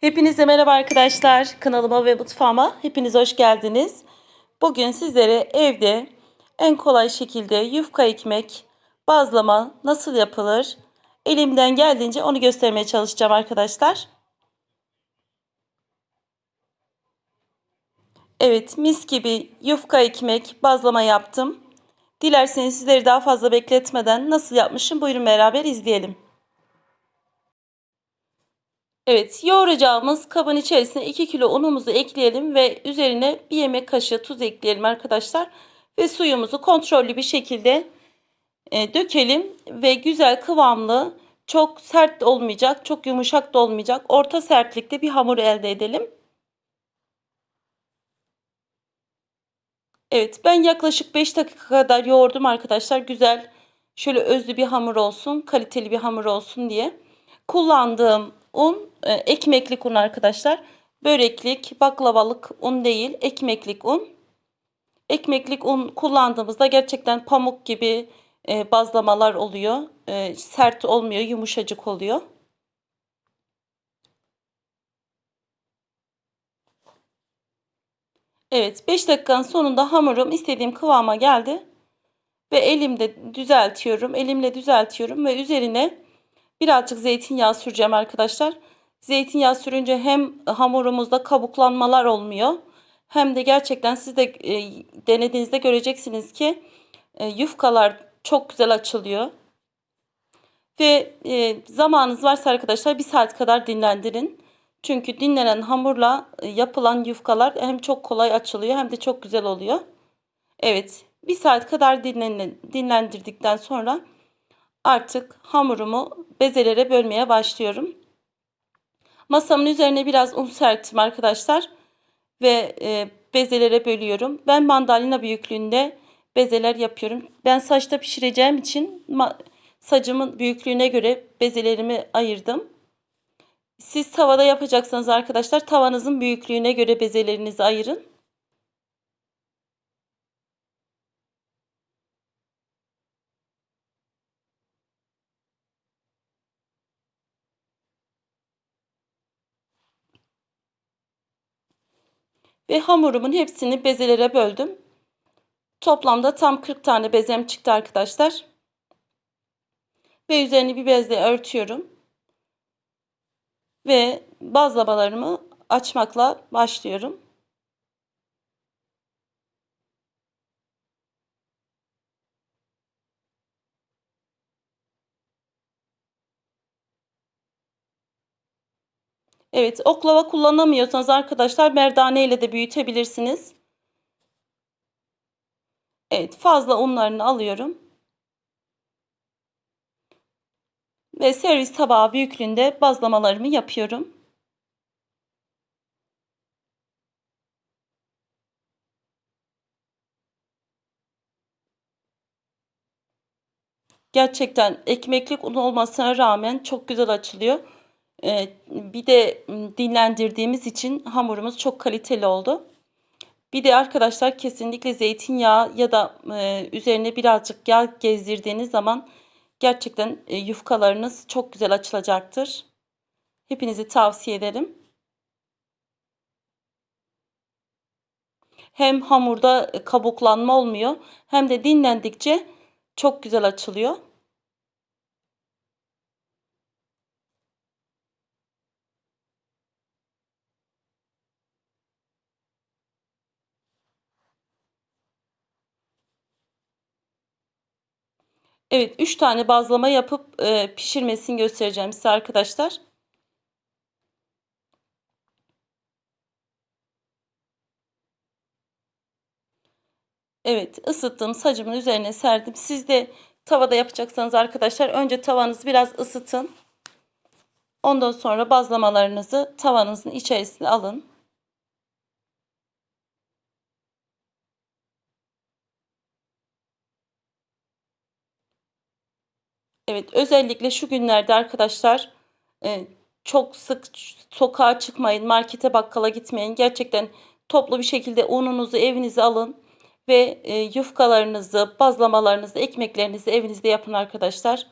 Hepinize merhaba arkadaşlar. Kanalıma ve mutfağıma hepiniz hoş geldiniz. Bugün sizlere evde en kolay şekilde yufka ekmek, bazlama nasıl yapılır? Elimden geldiğince onu göstermeye çalışacağım arkadaşlar. Evet, mis gibi yufka ekmek, bazlama yaptım. Dilerseniz sizleri daha fazla bekletmeden nasıl yapmışım buyurun beraber izleyelim. Evet, yoğuracağımız kabın içerisine 2 kilo unumuzu ekleyelim ve üzerine 1 yemek kaşığı tuz ekleyelim arkadaşlar. Ve suyumuzu kontrollü bir şekilde e, dökelim ve güzel kıvamlı, çok sert olmayacak, çok yumuşak da olmayacak, orta sertlikte bir hamur elde edelim. Evet, ben yaklaşık 5 dakika kadar yoğurdum arkadaşlar. Güzel, şöyle özlü bir hamur olsun, kaliteli bir hamur olsun diye. Kullandığım un e, ekmeklik un arkadaşlar. Böreklik, baklavalık un değil, ekmeklik un. Ekmeklik un kullandığımızda gerçekten pamuk gibi e, bazlamalar oluyor. E, sert olmuyor, yumuşacık oluyor. Evet 5 dakikanın sonunda hamurum istediğim kıvama geldi. Ve elimde düzeltiyorum. Elimle düzeltiyorum ve üzerine birazcık zeytinyağı süreceğim arkadaşlar. Zeytinyağı sürünce hem hamurumuzda kabuklanmalar olmuyor. Hem de gerçekten siz de e, denediğinizde göreceksiniz ki e, yufkalar çok güzel açılıyor. Ve e, zamanınız varsa arkadaşlar bir saat kadar dinlendirin. Çünkü dinlenen hamurla e, yapılan yufkalar hem çok kolay açılıyor hem de çok güzel oluyor. Evet bir saat kadar dinlen, dinlendirdikten sonra artık hamurumu bezelere bölmeye başlıyorum. Masamın üzerine biraz un serptim arkadaşlar. Ve e, bezelere bölüyorum. Ben mandalina büyüklüğünde bezeler yapıyorum. Ben saçta pişireceğim için sacımın büyüklüğüne göre bezelerimi ayırdım. Siz tavada yapacaksanız arkadaşlar tavanızın büyüklüğüne göre bezelerinizi ayırın. Ve hamurumun hepsini bezelere böldüm. Toplamda tam 40 tane bezem çıktı arkadaşlar. Ve üzerini bir bezle örtüyorum. Ve bazlamalarımı açmakla başlıyorum. Evet oklava kullanamıyorsanız arkadaşlar merdane ile de büyütebilirsiniz. Evet fazla unlarını alıyorum. Ve servis tabağı büyüklüğünde bazlamalarımı yapıyorum. Gerçekten ekmeklik un olmasına rağmen çok güzel açılıyor. Ee, bir de dinlendirdiğimiz için hamurumuz çok kaliteli oldu. Bir de arkadaşlar kesinlikle zeytinyağı ya da e, üzerine birazcık yağ gezdirdiğiniz zaman gerçekten e, yufkalarınız çok güzel açılacaktır. Hepinizi tavsiye ederim. Hem hamurda kabuklanma olmuyor hem de dinlendikçe çok güzel açılıyor. Evet 3 tane bazlama yapıp e, pişirmesini göstereceğim size arkadaşlar. Evet ısıttım sacımın üzerine serdim. Siz de tavada yapacaksanız arkadaşlar önce tavanızı biraz ısıtın. Ondan sonra bazlamalarınızı tavanızın içerisine alın. Evet özellikle şu günlerde arkadaşlar e, çok sık sokağa çıkmayın, markete bakkala gitmeyin. Gerçekten toplu bir şekilde ununuzu evinize alın ve e, yufkalarınızı, bazlamalarınızı, ekmeklerinizi evinizde yapın arkadaşlar.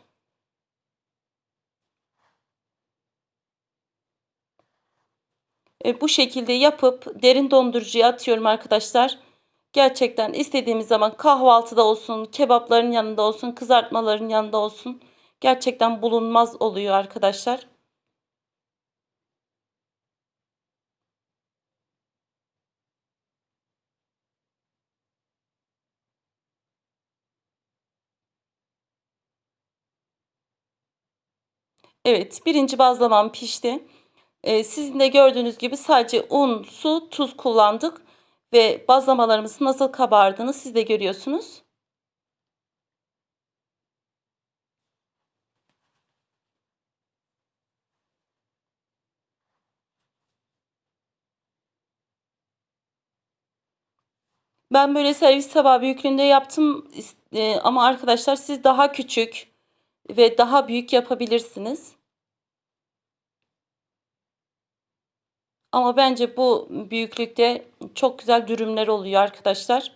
E, bu şekilde yapıp derin dondurucuya atıyorum arkadaşlar. Gerçekten istediğimiz zaman kahvaltıda olsun, kebapların yanında olsun, kızartmaların yanında olsun. Gerçekten bulunmaz oluyor arkadaşlar. Evet, birinci bazlamam pişti. Ee, sizin de gördüğünüz gibi sadece un, su, tuz kullandık ve bazlamalarımızın nasıl kabardığını siz de görüyorsunuz. Ben böyle servis tabağı büyüklüğünde yaptım e, ama arkadaşlar siz daha küçük ve daha büyük yapabilirsiniz. Ama bence bu büyüklükte çok güzel dürümler oluyor arkadaşlar.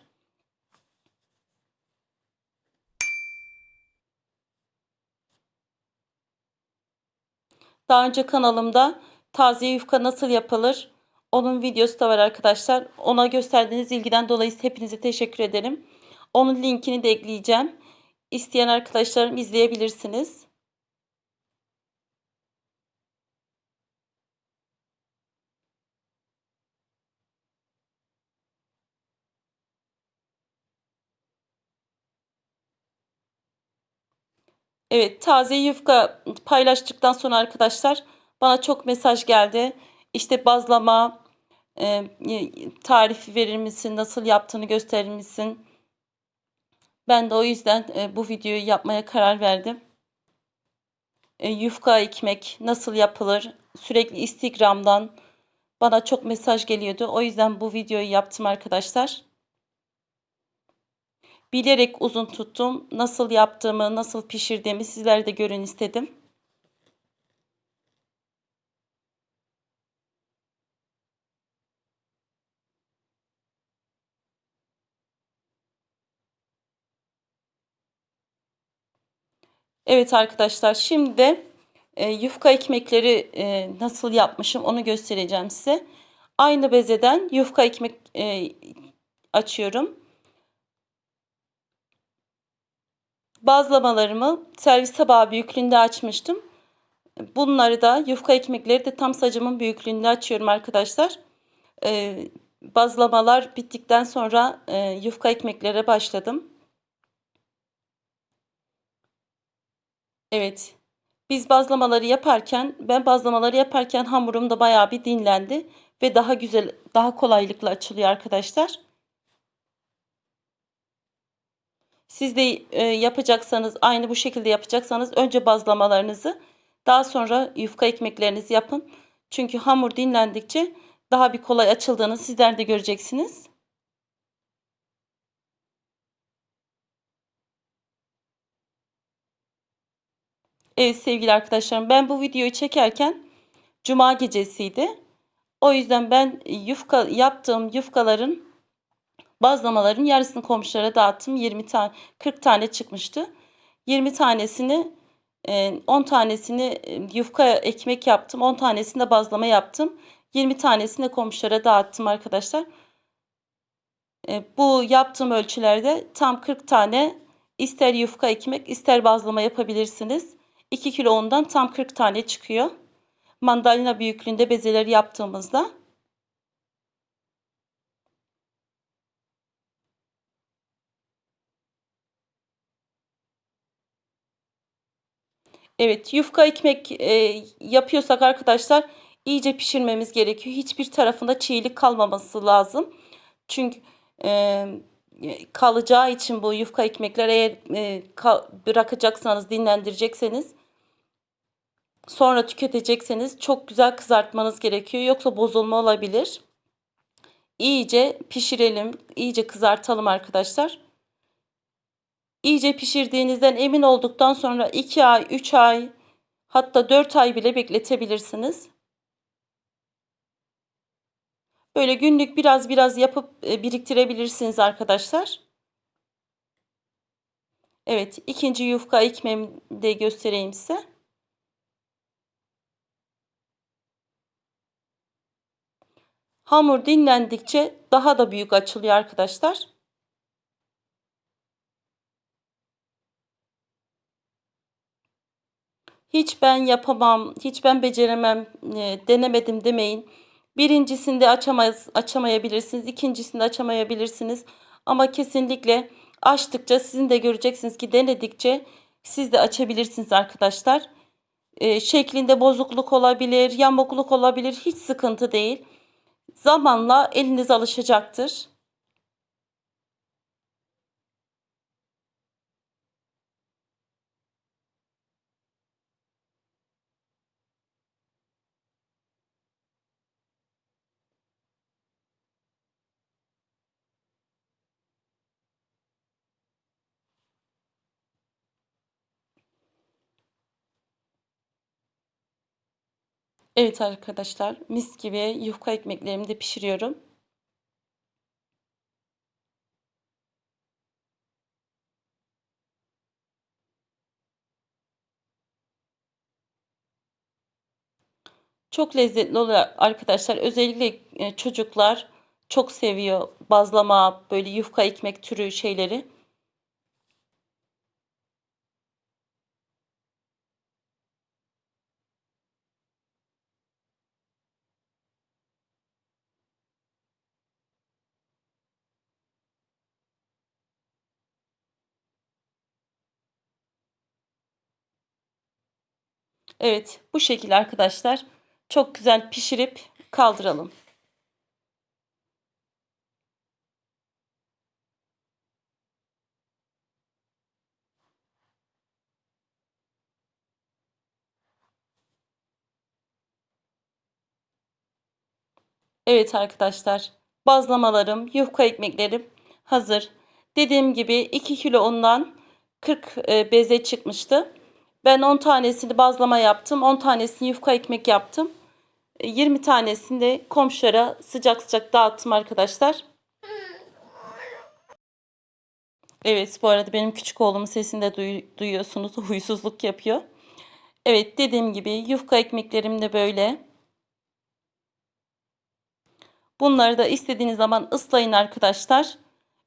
Daha önce kanalımda taze yufka nasıl yapılır onun videosu da var arkadaşlar. Ona gösterdiğiniz ilgiden dolayı hepinize teşekkür ederim. Onun linkini de ekleyeceğim. İsteyen arkadaşlarım izleyebilirsiniz. Evet, taze yufka paylaştıktan sonra arkadaşlar bana çok mesaj geldi. İşte bazlama e, tarifi verir misin? Nasıl yaptığını gösterir misin? Ben de o yüzden e, bu videoyu yapmaya karar verdim. E, yufka ekmek nasıl yapılır? Sürekli Instagram'dan bana çok mesaj geliyordu. O yüzden bu videoyu yaptım arkadaşlar. Bilerek uzun tuttum. Nasıl yaptığımı, nasıl pişirdiğimi sizler de görün istedim. Evet arkadaşlar şimdi de yufka ekmekleri e, nasıl yapmışım onu göstereceğim size. Aynı bezeden yufka ekmek e, açıyorum. Bazlamalarımı servis tabağı büyüklüğünde açmıştım. Bunları da yufka ekmekleri de tam sacımın büyüklüğünde açıyorum arkadaşlar. E, bazlamalar bittikten sonra e, yufka ekmeklere başladım. Evet. Biz bazlamaları yaparken, ben bazlamaları yaparken hamurum da bayağı bir dinlendi ve daha güzel, daha kolaylıkla açılıyor arkadaşlar. Siz de e, yapacaksanız, aynı bu şekilde yapacaksanız önce bazlamalarınızı, daha sonra yufka ekmeklerinizi yapın. Çünkü hamur dinlendikçe daha bir kolay açıldığını sizler de göreceksiniz. Evet sevgili arkadaşlarım ben bu videoyu çekerken cuma gecesiydi. O yüzden ben yufka yaptığım yufkaların bazlamaların yarısını komşulara dağıttım. 20 tane 40 tane çıkmıştı. 20 tanesini 10 e, tanesini e, yufka ekmek yaptım. 10 tanesini de bazlama yaptım. 20 tanesini de komşulara dağıttım arkadaşlar. E, bu yaptığım ölçülerde tam 40 tane ister yufka ekmek ister bazlama yapabilirsiniz. 2 kilo undan tam 40 tane çıkıyor. Mandalina büyüklüğünde bezeleri yaptığımızda. Evet yufka ekmek e, yapıyorsak arkadaşlar iyice pişirmemiz gerekiyor. Hiçbir tarafında çiğlik kalmaması lazım. Çünkü e, kalacağı için bu yufka ekmekler eğer e, bırakacaksanız dinlendirecekseniz sonra tüketecekseniz çok güzel kızartmanız gerekiyor. Yoksa bozulma olabilir. İyice pişirelim, iyice kızartalım arkadaşlar. İyice pişirdiğinizden emin olduktan sonra 2 ay, 3 ay hatta 4 ay bile bekletebilirsiniz. Böyle günlük biraz biraz yapıp e, biriktirebilirsiniz arkadaşlar. Evet ikinci yufka ekmeğimi de göstereyim size. Hamur dinlendikçe daha da büyük açılıyor arkadaşlar. Hiç ben yapamam, hiç ben beceremem, e, denemedim demeyin. Birincisinde açamaz, açamayabilirsiniz, ikincisinde açamayabilirsiniz. Ama kesinlikle açtıkça sizin de göreceksiniz ki denedikçe siz de açabilirsiniz arkadaşlar. E, şeklinde bozukluk olabilir, yamukluk olabilir, hiç sıkıntı değil. Zamanla eliniz alışacaktır. Evet arkadaşlar, mis gibi yufka ekmeklerimi de pişiriyorum. Çok lezzetli oluyor arkadaşlar. Özellikle e, çocuklar çok seviyor bazlama, böyle yufka ekmek türü şeyleri. Evet, bu şekilde arkadaşlar çok güzel pişirip kaldıralım. Evet arkadaşlar, bazlamalarım, yufka ekmeklerim hazır. Dediğim gibi 2 kilo undan 40 e, beze çıkmıştı. Ben 10 tanesini bazlama yaptım, 10 tanesini yufka ekmek yaptım. 20 e, tanesini de komşulara sıcak sıcak dağıttım arkadaşlar. Evet bu arada benim küçük oğlumun sesini de duy duyuyorsunuz. Huysuzluk yapıyor. Evet dediğim gibi yufka ekmeklerim de böyle. Bunları da istediğiniz zaman ıslayın arkadaşlar.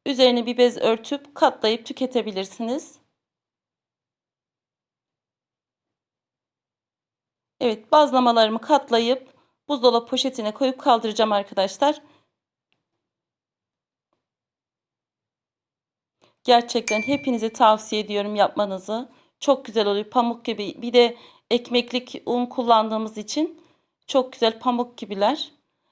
Üzerine bir bez örtüp katlayıp tüketebilirsiniz. Evet bazlamalarımı katlayıp buzdolabı poşetine koyup kaldıracağım arkadaşlar. Gerçekten hepinize tavsiye ediyorum yapmanızı. Çok güzel oluyor pamuk gibi. Bir de ekmeklik un kullandığımız için çok güzel pamuk gibiler.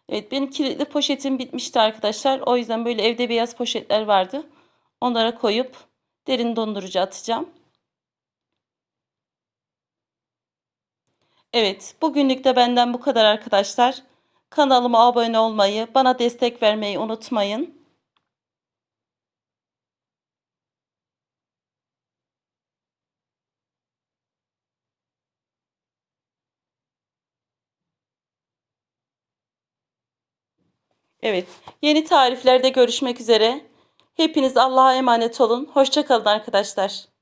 Evet benim kilitli poşetim bitmişti arkadaşlar. O yüzden böyle evde beyaz poşetler vardı. Onlara koyup derin dondurucu atacağım. Evet bugünlük de benden bu kadar arkadaşlar. Kanalıma abone olmayı, bana destek vermeyi unutmayın. Evet, yeni tariflerde görüşmek üzere. Hepiniz Allah'a emanet olun. Hoşçakalın arkadaşlar.